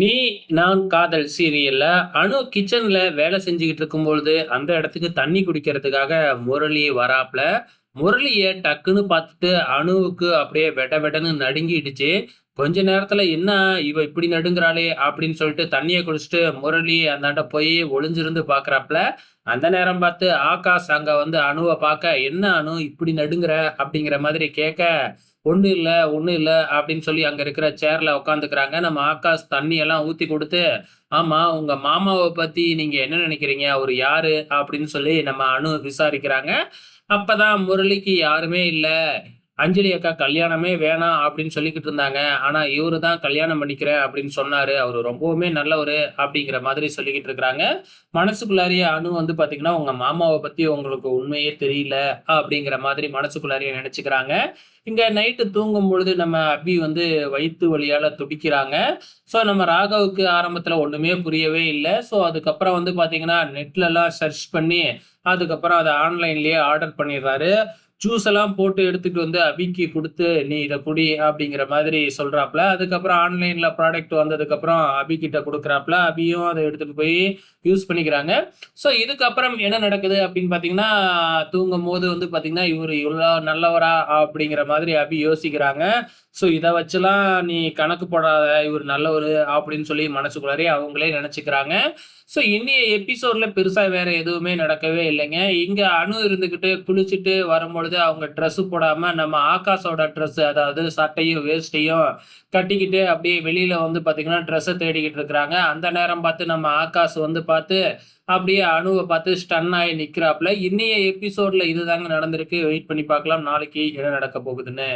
நீ நான் காதல் சீரியல்ல அணு கிச்சன்ல வேலை செஞ்சுக்கிட்டு இருக்கும் பொழுது அந்த இடத்துக்கு தண்ணி குடிக்கிறதுக்காக முரளி வராப்ல. முரளிய டக்குன்னு பார்த்துட்டு அணுவுக்கு அப்படியே வெட வெடன்னு நடுங்கிடுச்சு. கொஞ்ச நேரத்துல என்ன இவ இப்படி நடுங்குறாளே அப்படின்னு சொல்லிட்டு தண்ணியை குடிச்சிட்டு முரளி அந்தாண்ட போய் ஒளிஞ்சிருந்து பாக்குறாப்ல. அந்த நேரம் பார்த்து ஆகாஷ் அங்க வந்து அணுவை பார்க்க என்ன அணு இப்படி நடுங்குற? அப்படிங்கிற மாதிரி கேட்க ஒண்ணு இல்ல ஒண்ணு இல்ல அப்படின்னு சொல்லி அங்க இருக்கிற சேர்ல உட்காந்துக்கிறாங்க நம்ம ஆகாஷ் தண்ணி எல்லாம் ஊத்தி கொடுத்து ஆமா உங்க மாமாவை பத்தி நீங்க என்ன நினைக்கிறீங்க? அவர் யாரு? அப்படின்னு சொல்லி நம்ம அணு விசாரிக்கிறாங்க. அப்பதான் முரளிக்கு யாருமே இல்லை. அஞ்சலி அக்கா கல்யாணமே வேணாம் அப்படின்னு சொல்லிக்கிட்டு இருந்தாங்க. ஆனா இவரு தான் கல்யாணம் பண்ணிக்கிறேன் அப்படின்னு சொன்னாரு. அவரு ரொம்பவுமே நல்லவரு அப்படிங்கிற மாதிரி சொல்லிக்கிட்டு இருக்கிறாங்க. மனசுக்குள்ளாரிய அணு வந்து பாத்தீங்கன்னா உங்க மாமாவை பத்தி உங்களுக்கு உண்மையே தெரியல அப்படிங்கிற மாதிரி மனசுக்குள்ளாரியே நினைச்சுக்கிறாங்க. இங்க நைட்டு தூங்கும் பொழுது நம்ம அபி வந்து வயிற்று வழியால துடிக்கிறாங்க. ஸோ நம்ம ராகவுக்கு ஆரம்பத்துல ஒண்ணுமே புரியவே இல்லை. ஸோ அதுக்கப்புறம் வந்து பாத்தீங்கன்னா நெட்ல எல்லாம் சர்ச் பண்ணி அதுக்கப்புறம் அதை ஆன்லைன்லயே ஆர்டர் பண்ணிடுறாரு. ஜூஸ் எல்லாம் போட்டு எடுத்துட்டு வந்து அபிக்கு கொடுத்து நீ இதை குடி அப்படிங்கிற மாதிரி சொல்றாப்ல. அதுக்கப்புறம் ஆன்லைன்ல ப்ராடக்ட் வந்ததுக்கப்புறம் அபிக்கிட்ட அபி கிட்ட கொடுக்குறாப்ல. அபியும் அதை எடுத்துட்டு போய் யூஸ் பண்ணிக்கிறாங்க. ஸோ இதுக்கப்புறம் என்ன நடக்குது அப்படின்னு பார்த்தீங்கன்னா தூங்கும் போது வந்து பார்த்தீங்கன்னா இவர் இவ்வளோ நல்லவரா அப்படிங்கிற மாதிரி அபி யோசிக்கிறாங்க. ஸோ இதை வச்சுலாம் நீ கணக்கு போடாத இவர் நல்லவர் அப்படின்னு சொல்லி மனசுக்குள்ளாரே அவங்களே நினச்சிக்கிறாங்க. ஸோ இன்னைய எபிசோடில் பெருசாக வேறு எதுவுமே நடக்கவே இல்லைங்க. இங்கே அணு இருந்துக்கிட்டு குளிச்சுட்டு வரும்பொழுது அவங்க ட்ரெஸ்ஸு போடாமல் நம்ம ஆகாஷோட ட்ரெஸ்ஸு அதாவது சட்டையும் வேஸ்ட்டையும் கட்டிக்கிட்டு அப்படியே வெளியில் வந்து பார்த்திங்கன்னா ட்ரெஸ்ஸை தேடிக்கிட்டு இருக்கிறாங்க. அந்த நேரம் பார்த்து நம்ம ஆகாஷ் வந்து பார்த்து அப்படியே அணுவை பார்த்து ஸ்டன் ஆகி நிற்கிறாப்புல இன்னைய எபிசோட்ல இதுதாங்க நடந்திருக்கு. வெயிட் பண்ணி பார்க்கலாம். நாளைக்கு என்ன நடக்க போகுதுன்னு.